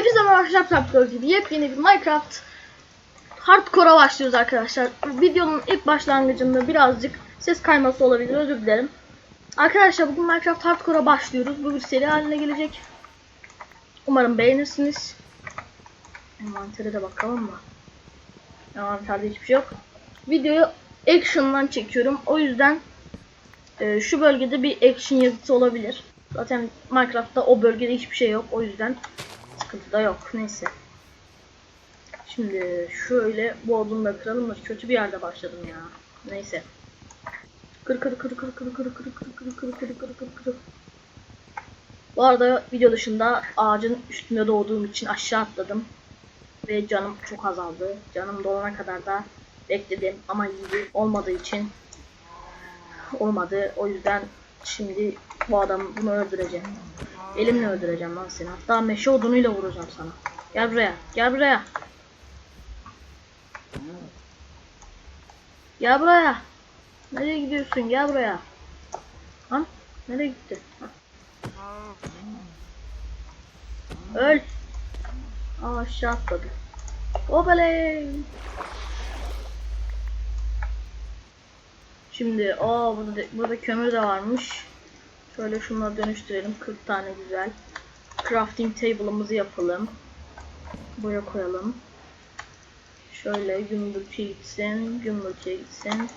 Hepinize merhaba arkadaşlar Trapdoor gibi yepyeni bir Minecraft Hardcore'a başlıyoruz arkadaşlar. Videonun ilk başlangıcında birazcık ses kayması olabilir özür dilerim. Arkadaşlar bugün Minecraft Hardcore'a başlıyoruz. Bu bir seri haline gelecek. Umarım beğenirsiniz. Envantere de bakalım mı? Envanterde hiçbir şey yok. Videoyu Action'dan çekiyorum. O yüzden e, şu bölgede bir action yazısı olabilir. Zaten Minecraft'ta o bölgede hiçbir şey yok. O yüzden sıkıntı da yok. Neyse. Şimdi şöyle bu odunu da kıralım da kötü bir yerde başladım ya. Neyse. Kır kır kır kır kır kır kır kır kır kır kır kır kır kır. Bu arada video dışında ağacın üstünde doğduğum için aşağı atladım. Ve canım çok azaldı. Canım dolana kadar da bekledim ama iyi olmadığı için olmadı. O yüzden şimdi bu adam bunu öldüreceğim. Elimle öldüreceğim lan seni. Hatta meşe odunuyla vuracağım sana. Gel buraya. Gel buraya. Gel buraya. Nereye gidiyorsun? Gel buraya. Lan nereye gitti? Ha. Öl. Aa aşağı atladı. Obeley. Şimdi o burada, burada kömür de varmış. Şöyle şunları dönüştürelim. 40 tane güzel. Crafting table'ımızı yapalım. Buraya koyalım. Şöyle gümbürtüye gitsin. Gümbürtüye gitsin.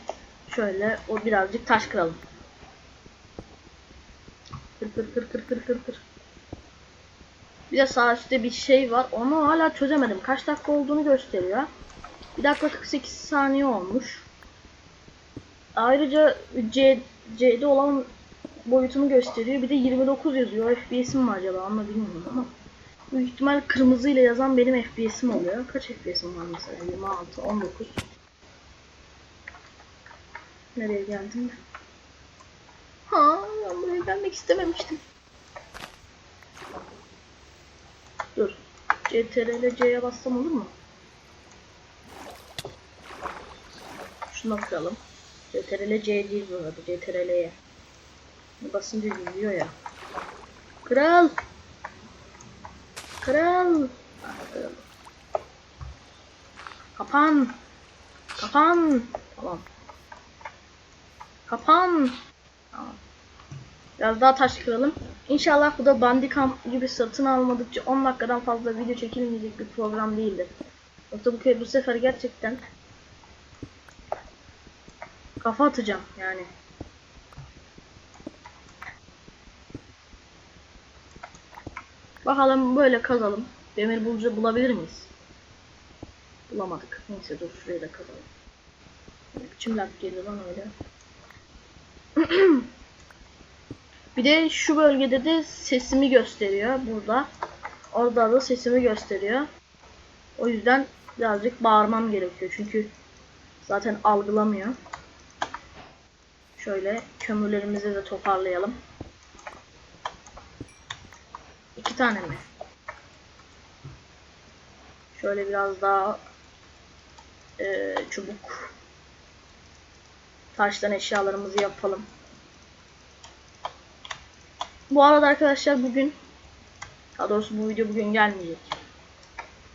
Şöyle o birazcık taş kıralım. Kır kır kır kır kır kır kır. Bir de sağ üstte bir şey var. Onu hala çözemedim. Kaç dakika olduğunu gösteriyor. 1 dakika 48 saniye olmuş. Ayrıca C, C'de olan boyutumu gösteriyor. Bir de 29 yazıyor. FPS'im mi acaba onu bilmiyorum ama. Büyük ihtimal kırmızı ile yazan benim FPS'im oluyor. Kaç FPS'im var mesela? 26, 19. Nereye geldim? Ha, ben buraya gelmek istememiştim. Dur. CTRL C'ye bassam olur mu? Şunu kıralım. CTRL C değil bu arada. CTRL'ye. Basınca gidiyor ya. Kral. Kral. Kapan. Kapan. Tamam. Kapan. Tamam. Biraz daha taş kıralım. İnşallah bu da Bandicam gibi satın almadıkça 10 dakikadan fazla video çekilmeyecek bir program değildir. Yoksa bu, bu sefer gerçekten kafa atacağım yani. Bakalım böyle kazalım. Demir bulucu bulabilir miyiz? Bulamadık. Neyse dur şurayı da kazalım. Biçim lag geliyor lan öyle. Bir de şu bölgede de sesimi gösteriyor burada. Orada da sesimi gösteriyor. O yüzden birazcık bağırmam gerekiyor çünkü zaten algılamıyor. Şöyle kömürlerimizi de toparlayalım. İki tane mi? Şöyle biraz daha e, çubuk taştan eşyalarımızı yapalım. Bu arada arkadaşlar bugün daha doğrusu bu video bugün gelmeyecek.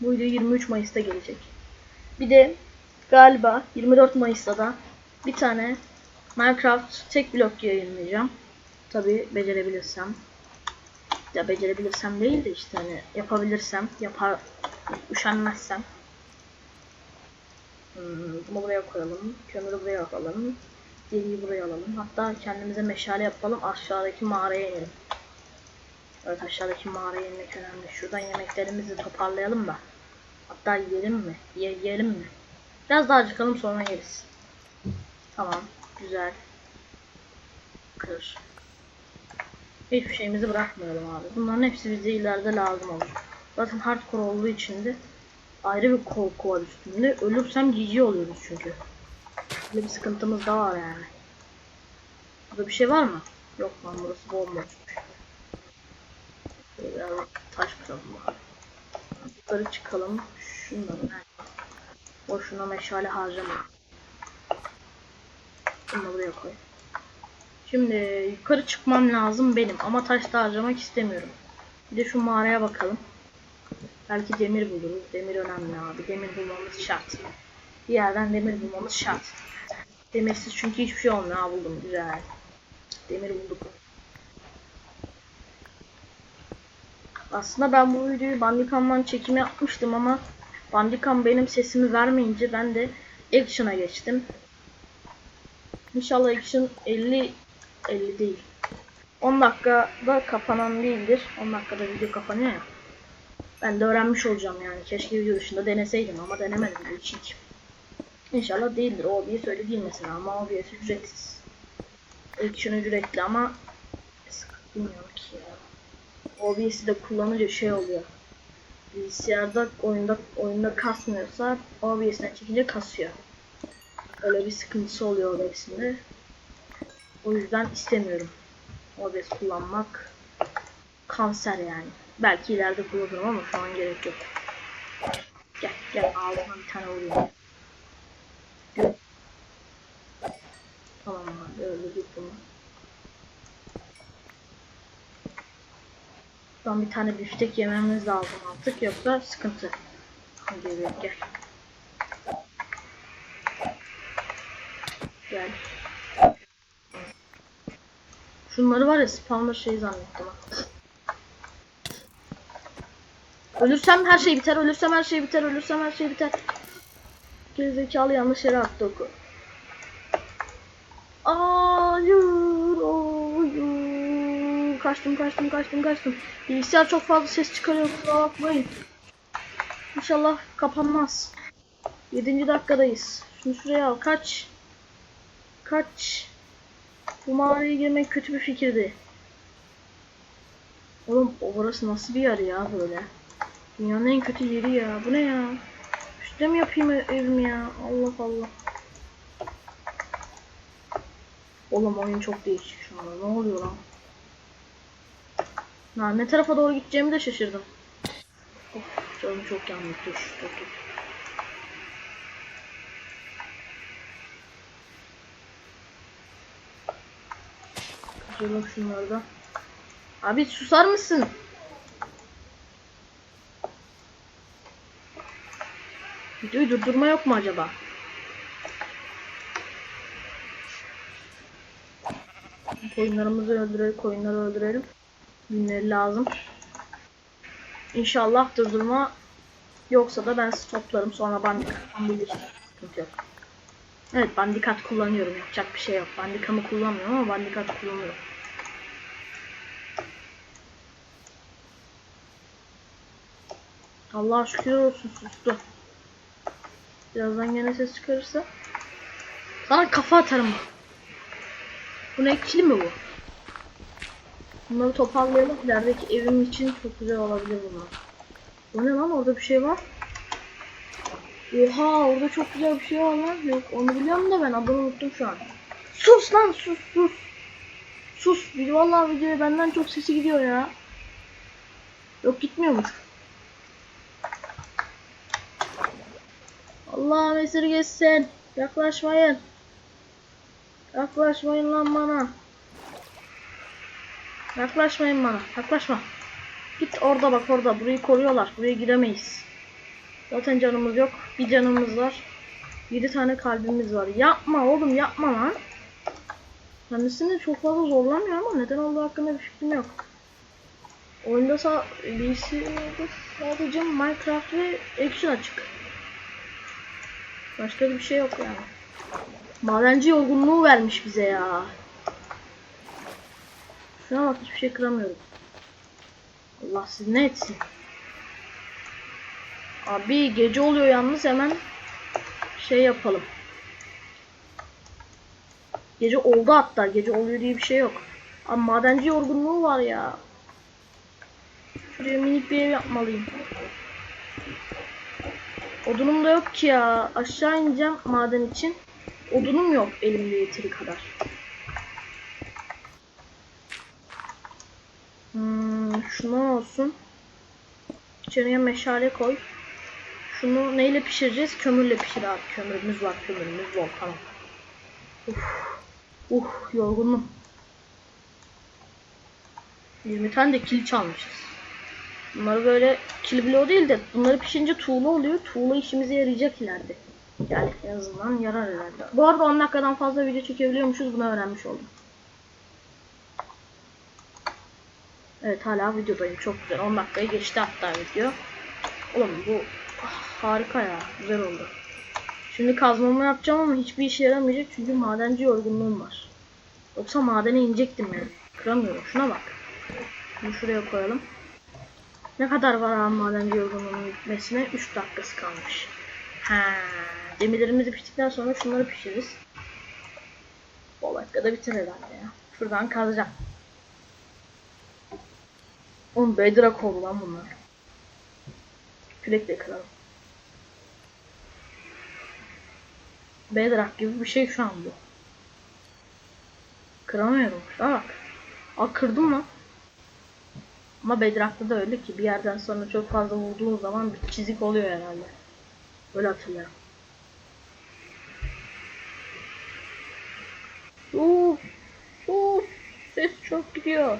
Bu video 23 Mayıs'ta gelecek. Bir de galiba 24 Mayıs'ta da bir tane Minecraft tek blok yayınlayacağım. Tabi becerebilirsem. Ya becerebilirsem değil de işte hani yapabilirsem, yapar üşenmezsem. Hmm, bunu buraya koyalım. Kömürü buraya alalım. Deriyi buraya alalım. Hatta kendimize meşale yapalım. Aşağıdaki mağaraya inelim. Evet aşağıdaki mağaraya inmek önemli. Şuradan yemeklerimizi toparlayalım da. Hatta yiyelim mi? Ye yiyelim mi? Biraz daha acıkalım sonra yeriz. Tamam. Güzel. Kır. Hiçbir şeyimizi bırakmayalım abi. Bunların hepsi bize ileride lazım olur. Zaten hardcore olduğu için de ayrı bir korku var üstünde. Ölürsem GG oluyoruz çünkü. Böyle bir sıkıntımız da var yani. Burada bir şey var mı? Yok lan burası bomboş. Biraz taş kıralım abi. Yukarı çıkalım. Şunları Boşuna meşale harcama. Bunu buraya koy. Şimdi yukarı çıkmam lazım benim ama taş da harcamak istemiyorum. Bir de şu mağaraya bakalım. Belki demir buluruz. Demir önemli abi. Demir bulmamız şart. Bir yerden demir bulmamız şart. Demirsiz çünkü hiçbir şey olmuyor. Ha buldum güzel. Demir bulduk. Aslında ben bu videoyu Bandicam'dan çekimi yapmıştım ama Bandicam benim sesimi vermeyince ben de Action'a geçtim. İnşallah Action 50 50 değil. 10 dakikada kapanan değildir. 10 dakikada video kapanıyor ya. Ben de öğrenmiş olacağım yani. Keşke video dışında deneseydim ama denemedim bu için. İnşallah değildir. O OBS öyle değil mesela ama OBS ücretsiz. Action ücretli ama bilmiyorum ki ya. OBS'i de kullanınca şey oluyor. Bilgisayarda oyunda oyunda kasmıyorsa OBS'den çekince kasıyor. Öyle bir sıkıntısı oluyor OBS'inde. O yüzden istemiyorum. OBS kullanmak kanser yani. Belki ileride kullanırım ama şu an gerek yok. Gel gel ağzına bir tane vurayım. Tamam abi öldürdük bunu. Buradan bir tane biftek yememiz lazım artık yoksa sıkıntı. Gel gel. Gel. Şunları var ya spawner şey zannettim. Ölürsem her şey biter, ölürsem her şey biter, ölürsem her şey biter. Gerizekalı yanlış yere attı oku. Hayır, hayır. Kaçtım, kaçtım, kaçtım, kaçtım. Bilgisayar çok fazla ses çıkarıyor, kusura bakmayın. İnşallah kapanmaz. 7. dakikadayız. Şunu şuraya al, kaç. Kaç. Bu mağaraya girmek kötü bir fikirdi. Oğlum orası nasıl bir yer ya böyle? Dünyanın en kötü yeri ya. Bu ne ya? Üstte mi yapayım ev- evimi ya? Allah Allah. Oğlum oyun çok değişik şu anda. Ne oluyor lan? Ha, ne tarafa doğru gideceğimi de şaşırdım. Of canım çok yandı. Dur dur dur. Şunları da. Abi susar mısın? Videoyu durdurma yok mu acaba? Koyunlarımızı öldürelim, koyunları öldürelim. Günleri lazım. İnşallah durdurma yoksa da ben stoplarım sonra bandikat bilir. Sıkıntı. Evet bandikat kullanıyorum yapacak bir şey yok. Bandikamı kullanmıyorum ama bandikat kullanıyorum. Allah şükür olsun sustu. Birazdan gene ses çıkarırsa sana kafa atarım. Bu ne ikili mi bu? Bunları toparlayalım. İlerideki evim için çok güzel olabilir bunlar. O ne lan orada bir şey var. Oha orada çok güzel bir şey var lan. Yok onu biliyorum da ben adını unuttum şu an. Sus lan sus sus. Sus. Bir vallahi videoya benden çok sesi gidiyor ya. Yok gitmiyormuş. Allah esirgesin. Yaklaşmayın. Yaklaşmayın lan bana. Yaklaşmayın bana. Yaklaşma. Git orada bak orada. Burayı koruyorlar. Buraya giremeyiz. Zaten canımız yok. Bir canımız var. 7 tane kalbimiz var. Yapma oğlum yapma lan. Kendisini çok fazla zorlamıyor ama neden olduğu hakkında bir fikrim yok. Oyunda sa sadece Minecraft ve Action açık. Başka bir şey yok yani. Madenci yorgunluğu vermiş bize ya. Şuna bak hiçbir şey kıramıyorum. Allah siz ne etsin. Abi gece oluyor yalnız hemen şey yapalım. Gece oldu hatta. Gece oluyor diye bir şey yok. Ama madenci yorgunluğu var ya. Şuraya minik bir ev yapmalıyım. Odunum da yok ki ya. Aşağı ineceğim maden için. Odunum yok elimde yeteri kadar. Hmm, şundan olsun. İçeriye meşale koy. Şunu neyle pişireceğiz? Kömürle pişir abi. Kömürümüz var. Kömürümüz bol. Tamam. Uf. Uh, yorgunum. 20 tane de kil çalmışız. Bunları böyle kill bloğu değil de bunları pişince tuğla oluyor. Tuğla işimize yarayacak ileride. Yani en azından yarar herhalde. Bu arada 10 dakikadan fazla video çekebiliyormuşuz. Bunu öğrenmiş oldum. Evet hala videodayım. Çok güzel. 10 dakikayı geçti hatta video. Oğlum bu ah, harika ya. Güzel oldu. Şimdi kazmamı yapacağım ama hiçbir işe yaramayacak çünkü madenci yorgunluğum var. Yoksa madene inecektim yani. Kıramıyorum. Şuna bak. Bunu şuraya koyalım. Ne kadar var abi madenci yorgunluğunun bitmesine? 3 dakikası kalmış. Ha, demirlerimizi piştikten sonra şunları pişiririz. 10 dakikada biter herhalde ya. Şuradan kazacağım. Oğlum bedrock oldu lan bunlar. Kürekle kıralım. Bedrock gibi bir şey şu an bu. Kıramıyorum. Şuna bak. Aa kırdım lan. Ama Bedrock'ta da öyle ki bir yerden sonra çok fazla vurduğun zaman bir çizik oluyor herhalde. Öyle hatırlıyorum. Uf, uf, ses çok gidiyor.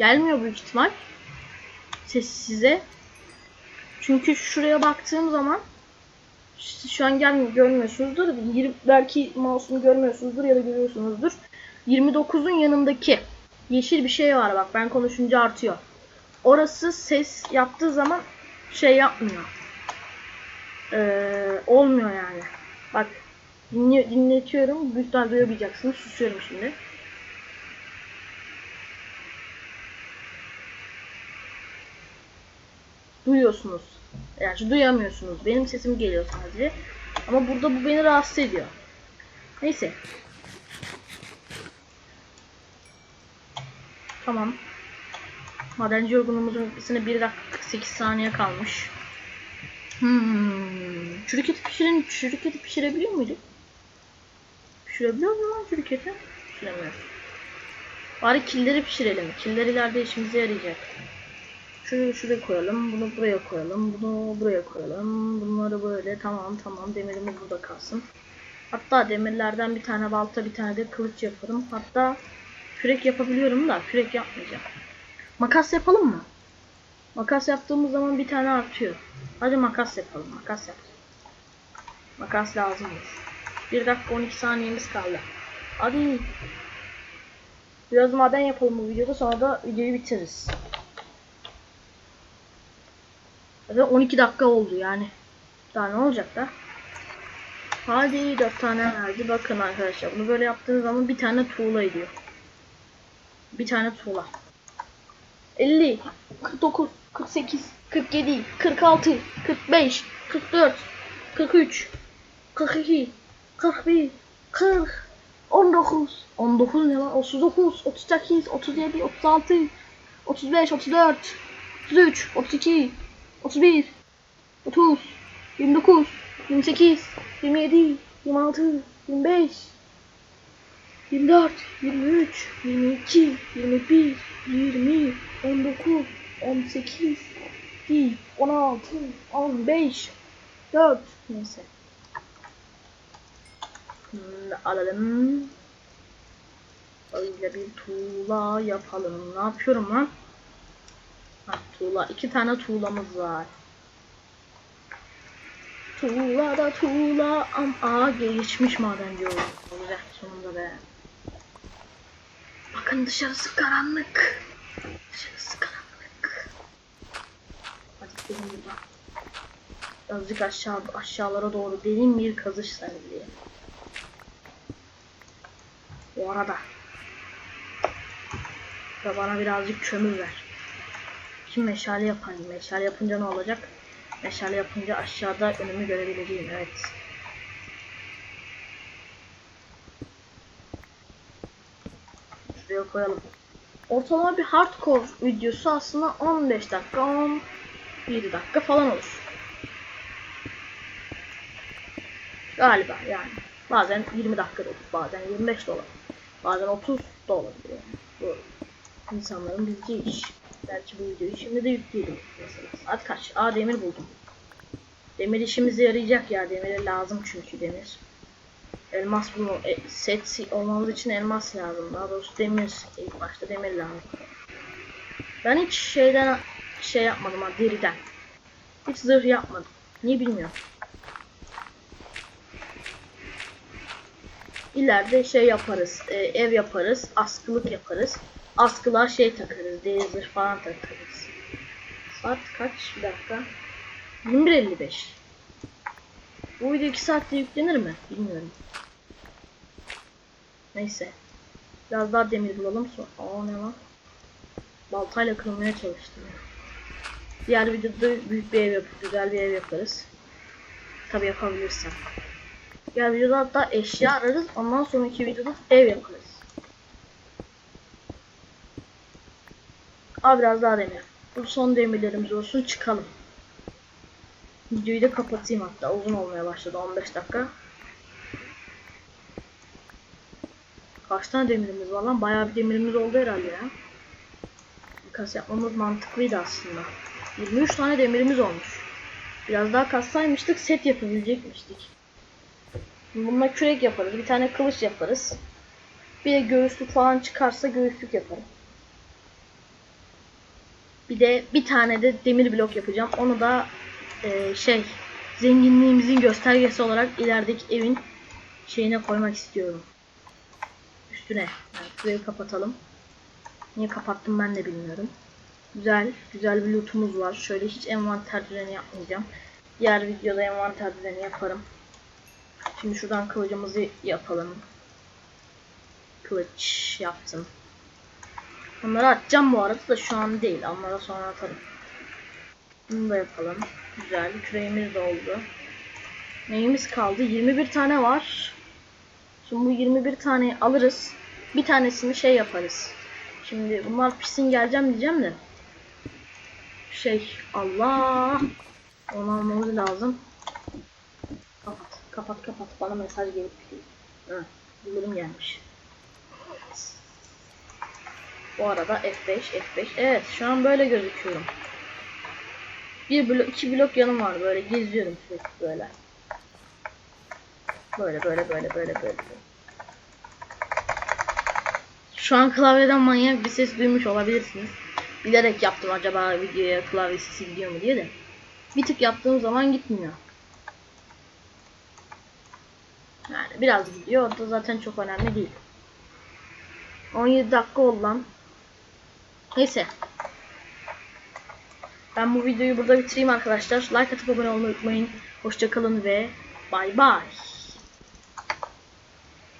Gelmiyor büyük ihtimal. Ses size. Çünkü şuraya baktığım zaman işte şu an gelmiyor görmüyorsunuzdur. Yirmi- Belki mouse'umu görmüyorsunuzdur ya da görüyorsunuzdur. 29'un yanındaki yeşil bir şey var bak ben konuşunca artıyor. Orası ses yaptığı zaman şey yapmıyor. Ee, olmuyor yani. Bak dinletiyorum. Büyük ihtimal duyamayacaksınız. Susuyorum şimdi. Duyuyorsunuz. Yani duyamıyorsunuz. Benim sesim geliyor sadece. Ama burada bu beni rahatsız ediyor. Neyse. Tamam. Madenci yorgunluğumuzun bitmesine 1 dakika 48 saniye kalmış. Hmm. Çürük eti pişirin, çürük eti pişirebiliyor muyduk? Pişirebiliyor mu lan çürük eti? Pişiremiyoruz. Bari killeri pişirelim. Killer ileride işimize yarayacak. Şunu şuraya koyalım, bunu buraya koyalım, bunu buraya koyalım. Bunları böyle tamam tamam demirimiz burada kalsın. Hatta demirlerden bir tane balta bir tane de kılıç yaparım. Hatta kürek yapabiliyorum da kürek yapmayacağım. Makas yapalım mı? Makas yaptığımız zaman bir tane artıyor. Hadi makas yapalım. Makas yap. Makas lazımdır. 1 dakika 12 saniyemiz kaldı. Hadi. Biraz maden yapalım bu videoda sonra da videoyu bitiririz. Ve 12 dakika oldu yani. Daha ne olacak da? Hadi 4 tane verdi. Bakın arkadaşlar bunu böyle yaptığınız zaman bir tane tuğla ediyor. Bir tane tuğla. 50, 49, 48, 47, 46, 45, 44, 43, 42, 41, 40, 19, 19 ne lan? 39, 38, 37, 36, 35, 34, 33, 32, 31, 30, 29, 28, 27, 26, 25, 24, 23, 22, 21, 20, 19, 18, 2, 16, 15, 4 neyse. Hmm, alalım. Öyle bir tuğla yapalım. Ne yapıyorum lan? Ha, tuğla. iki tane tuğlamız var. Tuğla da tuğla am aa geçmiş maden diyor. Güzel sonunda be. Bakın dışarısı karanlık. Dışarısı karanlık. Hadi gidelim buradan. Azıcık aşağı aşağılara doğru derin bir kazış sergileye. Bu arada da bana birazcık kömür ver. Şimdi meşale yapayım. Meşale yapınca ne olacak? Meşale yapınca aşağıda önümü görebileceğim. Evet. Şuraya koyalım. Ortalama bir hardcore videosu aslında 15 dakika, 17 dakika falan olur. Galiba yani. Bazen 20 dakika da olur, bazen 25 de olur. Bazen 30 da olabilir yani. Bu insanların bildiği iş. Belki bu videoyu şimdi de yükleyelim. Saat kaç? Aa demir buldum. Demir işimize yarayacak ya. Demire lazım çünkü demir. Elmas bulma, e, set olmamız için elmas lazım. Daha doğrusu demir, ilk başta demir lazım. Ben hiç şeyden şey yapmadım ha deriden. Hiç zırh yapmadım. Niye bilmiyorum. İleride şey yaparız, e, ev yaparız, askılık yaparız. Askılar şey takarız, deri zırh falan takarız. Saat kaç? Bir dakika. 21.55. Bu video 2 saatte yüklenir mi? Bilmiyorum. Neyse. Biraz daha demir bulalım. Sonra... Aa ne lan? Baltayla kırmaya çalıştım. Diğer videoda büyük bir ev yapıp güzel bir ev yaparız. Tabi yapabilirsem. Diğer videoda hatta eşya ararız. Ondan sonraki videoda ev yaparız. Aa biraz daha demir. Bu son demirlerimiz olsun çıkalım. Videoyu da kapatayım hatta uzun olmaya başladı 15 dakika. Kaç tane demirimiz var lan? Bayağı bir demirimiz oldu herhalde ya. Kas yapmamız mantıklıydı aslında. 23 tane demirimiz olmuş. Biraz daha kassaymıştık set yapabilecekmiştik. Bununla kürek yaparız. Bir tane kılıç yaparız. Bir de göğüslük falan çıkarsa göğüslük yaparım. Bir de bir tane de demir blok yapacağım. Onu da e, şey zenginliğimizin göstergesi olarak ilerideki evin şeyine koymak istiyorum. Üstüne. Yani şurayı kapatalım. Niye kapattım ben de bilmiyorum. Güzel, güzel bir lootumuz var. Şöyle hiç envanter düzeni yapmayacağım. Diğer videoda envanter düzeni yaparım. Şimdi şuradan kılıcımızı yapalım. Kılıç yaptım. Onları atacağım bu arada da şu an değil. Onlara sonra atarım. Bunu da yapalım. Güzel. Küreğimiz de oldu. Neyimiz kaldı? 21 tane var. Şimdi bu 21 tane alırız. Bir tanesini şey yaparız. Şimdi bunlar pisin geleceğim diyeceğim de. Şey Allah. Onu almamız lazım. Kapat. Kapat kapat. Bana mesaj gelip gidiyor. Bildirim gelmiş. Bu arada F5 F5. Evet şu an böyle gözüküyorum. Bir blok, iki blok yanım var böyle geziyorum sürekli böyle. Böyle böyle böyle böyle böyle. Şu an klavyeden manyak bir ses duymuş olabilirsiniz. Bilerek yaptım acaba videoya klavye sesi gidiyor mu diye de. Bir tık yaptığım zaman gitmiyor. Yani biraz gidiyor. O da zaten çok önemli değil. 17 dakika oldu. Neyse. Ben bu videoyu burada bitireyim arkadaşlar. Like atıp abone olmayı unutmayın. Hoşçakalın ve bay bay.